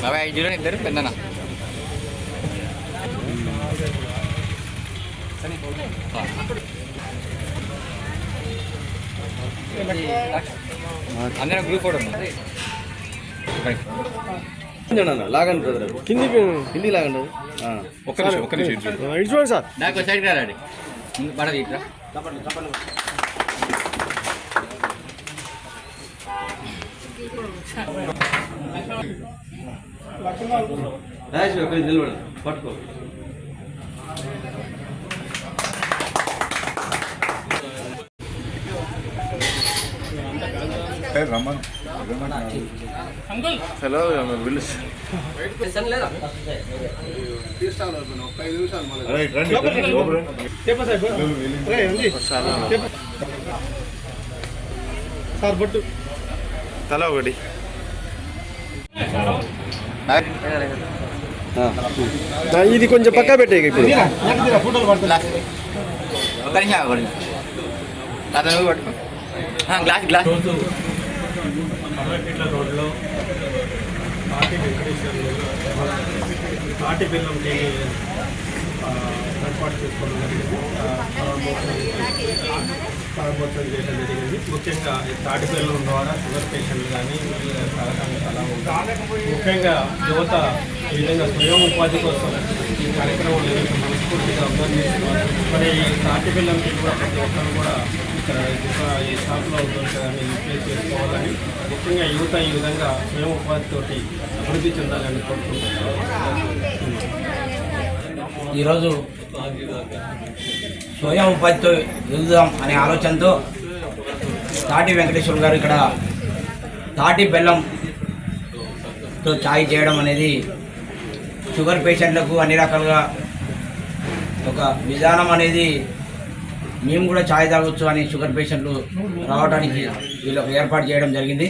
బాబాయ్ ఐదు ఇద్దరు పెద్దనా? అందరం గ్రూప్ కూడా లాగండి బ్రదర్ కిందికి కింది లాగండి ఒక్క నిమిషం ఒక్క నిమిషం సార్. నాకు సైడ్ కాదండి రాడి పడది ఇట్లా రాజేష్ గారు కొంచెం నిలబడు పట్టుకో హలో విల్లు సార్ బొట్టు తల ఒకటి. ఇది కొంచెం పక్కా పెట్టే ఇప్పుడు. ఒక నిమిషం గ్లాస్ గ్లాస్. అమరపేట్ల రోడ్లో పార్టీ వెంకటేశ్వర్లు పార్టీ పిల్లలు ఏర్పాటు చేసుకోవడం జరిగింది. ఆ, ప్రారంభోత్సవం చేయడం జరిగింది. ముఖ్యంగా ఈ తాటి పిల్లల ద్వారా షుగర్ పేషెంట్లు కానీ సలహాలు అలా ఉంటారు ముఖ్యంగా యువత ఈ విధంగా స్వయం ఉపాధి కోసం ఈ కార్యక్రమం మనస్ఫూర్తిగా అభినందిస్తున్నారు మరి ఈ తాటి పిల్లలకి కూడా ప్రతి ఒక్కరు కూడా ఇక్కడ ఈ షాప్లో దొరకదని రిప్లేస్ చేసుకోవాలని ముఖ్యంగా యువత ఈ విధంగా స్వయం ఉపాధితోటి అభివృద్ధి చెందాలని కోరుకుంటున్నాను ఈరోజు స్వయం ఉపాధితో ఎదుగుదాం అనే ఆలోచనతో తాటి వెంకటేశ్వర గారు ఇక్కడ తాటి బెల్లంతో ఛాయ్ చేయడం అనేది షుగర్ పేషెంట్లకు అన్ని రకాలుగా ఒక విధానం అనేది మేము కూడా ఛాయ్ తాగొచ్చు అని షుగర్ పేషెంట్లు రావడానికి వీళ్ళకు ఏర్పాటు చేయడం జరిగింది.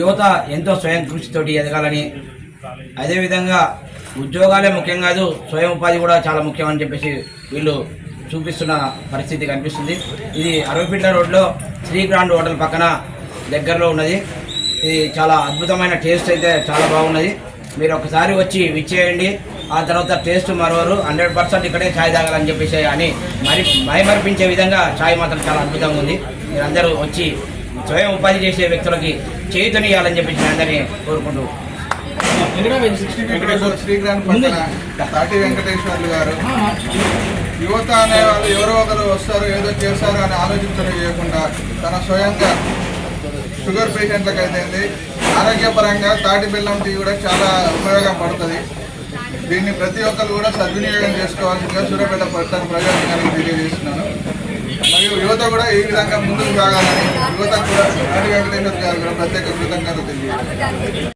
యువత ఎంతో స్వయం కృషితోటి ఎదగాలని అదేవిధంగా ఉద్యోగాలే ముఖ్యం కాదు స్వయం ఉపాధి కూడా చాలా ముఖ్యం అని చెప్పేసి వీళ్ళు చూపిస్తున్న పరిస్థితి కనిపిస్తుంది. ఇది అరవపీట్ల రోడ్లో శ్రీ గ్రాండ్ హోటల్ పక్కన దగ్గరలో ఉన్నది. ఇది చాలా అద్భుతమైన టేస్ట్ అయితే చాలా బాగున్నది. మీరు ఒకసారి వచ్చి విచ్చేయండి ఆ తర్వాత టేస్ట్ మరొకరు. హండ్రెడ్ పర్సెంట్ ఇక్కడే ఛాయ్ తాగాలని చెప్పేసి అని మరి మైమర్పించే విధంగా ఛాయ్ మాత్రం చాలా అద్భుతంగా ఉంది. మీరందరూ వచ్చి స్వయం ఉపాధి చేసే వ్యక్తులకి చేయుతనియాలని చెప్పేసి అందరినీ కోరుకుంటూ. తాటి వెంకటేశ్వర్లు గారు. యువత అనే వాళ్ళు ఎవరో ఒకరు వస్తారు ఏదో చేస్తారు అని ఆలోచించడం చేయకుండా తన స్వయంగా షుగర్ పేషెంట్లకు అయితే ఆరోగ్యపరంగా తాటి బెల్లం టీ కూడా చాలా ఉపయోగపడుతుంది దీన్ని ప్రతి ఒక్కరు కూడా సద్వినియోగం చేసుకోవాల్సిందిగా సూర్యాపేట పట్టణ ప్రజానికి తెలియజేస్తున్నాను. మరియు యువత కూడా ఈ విధంగా ముందుకు సాగాలని యువత కూడా తాటి వెంకటేశ్వర గారు కూడా ప్రత్యేక కృతజ్ఞత తెలియజేస్తున్నారు